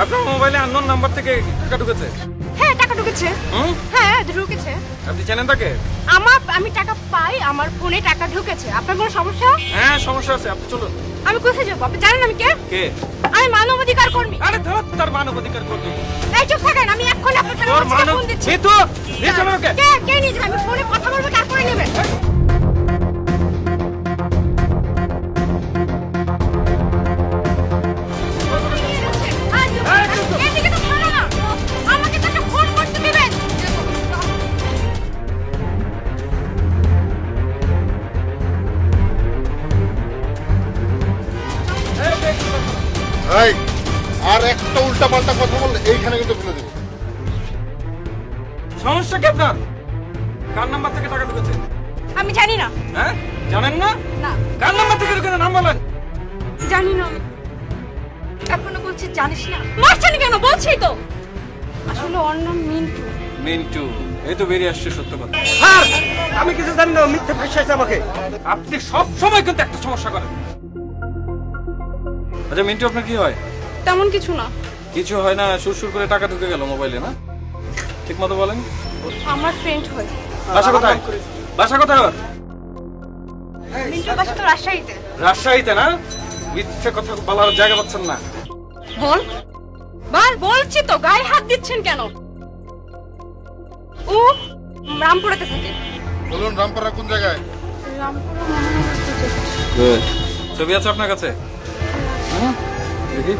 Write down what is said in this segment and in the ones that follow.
আপনার মোবাইলে unknown number থেকে টাকা ঢুকেছে? হ্যাঁ টাকা ঢুকেছে। হ্যাঁ ঢুকেছে। আপনি জানেন তাকে? আমার আমি টাকা পাই আমার ফোনে টাকা ঢুকেছে। আপনার কোনো সমস্যা? হ্যাঁ সমস্যা আছে আপনি চলুন। আমি কোথায় যাব? আপনি জানেন আমি কে? কে? আমি মানবাধিকার কর্মী। আরে ধর তার মানব অধিকার করবে এই চুপ থাকেন আমি এক্ষুনি আপনার ফোন দিচ্ছি। মিতু নিয়ে চলো কে? কে নিয়ে যাবে আমি ফোনে কথা বলব তারপরে নেবেন। আর একটা উল্টা পাল্টা কথা বললে এইখানে কিন্তু ফেলে দেবো সমস্যা কি আপনার? কার নাম্বার থেকে টাকা ঢুকেছে? আমি জানি না। হ্যাঁ? জানেন না? না। কার নাম্বার থেকে ঢুকেছে? নাম বলেন। জানি না এখনও বলছি জানিস না। মারছেন কেন? বলছি তো। আসলে ওর নাম মিন্টু। মিন্টু এই তো বেরিয়ে আসছে সত্য কথা। স্যার আমি কিছু জানি না মিথ্যে ফাঁসিয়েছে আমাকে। আপনি সব সময় কিন্তু একটা সমস্যা করেন। আচ্ছা মিন্টু আপনার কি হয়? তেমন কিছু না। কিছু হয় না সুরসুর করে টাকা ঢুকে গেল মোবাইলে না? ঠিক মতো বলেন। আমার ফ্রেন্ড হয়। বাসা কোথায়? বাসা কোথায় ওর? মিন্টুর বাসা তো রাজশাহীতে। রাজশাহীতে না? মিথ্যে কথা বলার জায়গা পাচ্ছেন না। বল। বল বলছি তো গায়ে হাত দিচ্ছেন কেন? ও রামপুরাতে থাকে। বলুন রামপাড়া কোন জায়গায়? ছবি আছে আপনার কাছে? দেখি।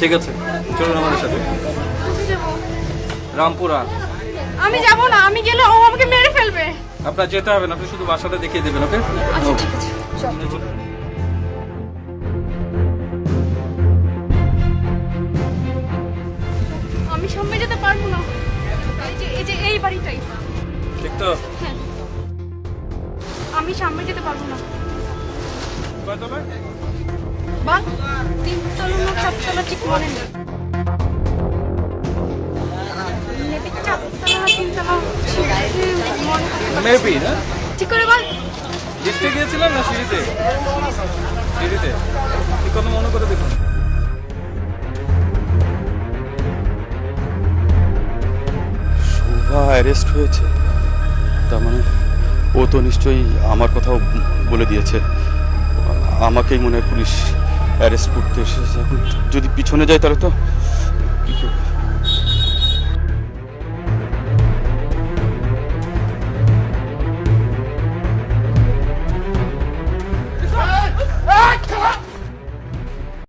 ঠিক আছে চলুন আমাদের সাথে। রামপুরা। আমি যাব না আমি গেলে ও আমাকে মেরে ফেলবে। আপনার যেতে হবে না আপনি শুধু বাসাটা দেখিয়ে দেবেন ওকে? আচ্ছা ঠিক আছে চল। আমি সামনে যেতে পারব না। এই যে এই বাড়িটাই। ঠিক তো আমি সামনে যেতে পারব না? বল তিনতলা না চারতলা ঠিক মনে নেই। মেবি না? ঠিক করে বল। লিফটে গিয়েছিলাম না সিঁড়িতে? সিঁড়িতে। ঠিক কথা মনে করে দেখুন। শোভা অ্যারেস্ট হয়েছে। তার মানে ও তো নিশ্চয়ই আমার কথাও বলে দিয়েছে। আমাকেই মনে হয় পুলিশ অ্যারেস্ট করতে এসেছে। যদি পিছনে যায় তাহলে তো